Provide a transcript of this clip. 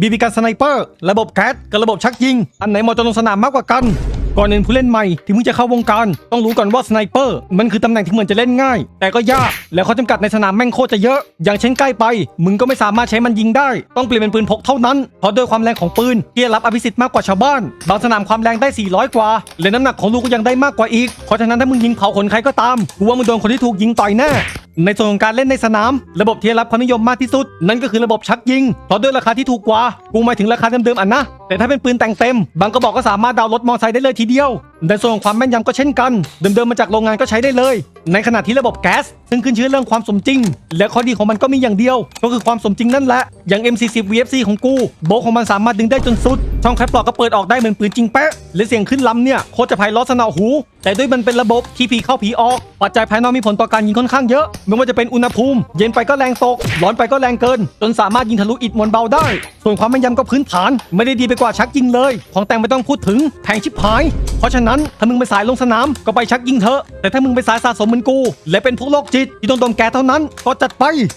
บีบีกันสไนเปอร์ ระบบแก๊สกับระบบชักยิง อันไหนเหมาะจะลงสนามมากกว่ากัน ก่อนอื่นผู้เล่นใหม่ที่เพิ่งจะเข้าวงการ ต้องรู้ก่อนว่าสไนเปอร์มันคือตำแหน่งที่เหมือนจะเล่นง่าย แต่ก็ยาก และข้อจำกัดในสนามแม่งโคตรจะเยอะ อย่างเช่นใกล้ไป มึงก็ไม่สามารถใช้มันยิงได้ ต้องเปลี่ยนเป็นปืนพกเท่านั้น เพราะด้วยความแรงของปืนที่รับอภิสิทธิ์มากกว่าชาวบ้าน บางสนามความแรงได้ 400 กว่า และน้ำหนักของลูกก็ยังได้มากกว่าอีก เพราะฉะนั้นถ้ามึงยิงเผาขนใครก็ตามกูว่ามึงโดนคนที่ถูกยิงต่อยแน่ ในส่วนของการเล่นในสนาม ระบบที่รับความนิยมมากที่สุด นั่นก็คือระบบชักยิง เพราะด้วยราคาที่ถูกกว่า กูหมายถึงราคาเดิมๆอะนะ แต่ถ้าเป็นปืนแต่งเต็ม บางกระบอกก็สามารถดาวน์รถมอเตอร์ไซค์ได้เลยทีเดียวในส่วนของความแม่นยำก็เช่นกัน เดิมๆมาจากโรงงานก็ใช้ได้เลย ในขณะที่ระบบแก๊สซึ่งขึ้นชื่อเรื่องความสมจริง และข้อดีของมันก็มีอย่างเดียว ก็คือความสมจริงนั่นแหละ อย่าง M40 VFC ของกู โบของมันสามารถดึงได้จนสุด ช่องแคปปลอกก็เปิดออกได้เหมือนปืนจริงเป๊ะและเสียงขึ้นลำเนี่ยโคตรจะไพเราะสนอหู แต่ด้วยมันเป็นระบบที่ผีเข้าผีออกปัจจัยภายนอกมีผลต่อการยิงค่อนข้างเยอะไม่ว่าจะเป็นอุณหภูมิ เย็นไปก็แรงตก ร้อนไปก็แรงเกิน จนสามารถยิงทะลุอิฐมวลเบาได้ ส่วนความแม่นยำก็พื้นฐาน ไม่ได้ดีไปกว่าชักยิงเลย ของแต่งไม่ต้องพูดถึงแพงชิบหาย เพราะฉะนั้นถ้ามึงไปสายลงสนามก็ไปชักยิงเถอะ แต่ถ้ามึงไปสายสะสมเหมือนกู และเป็นพวกโรคจิตที่ต้องดมแกเท่านั้น ก็จัดไป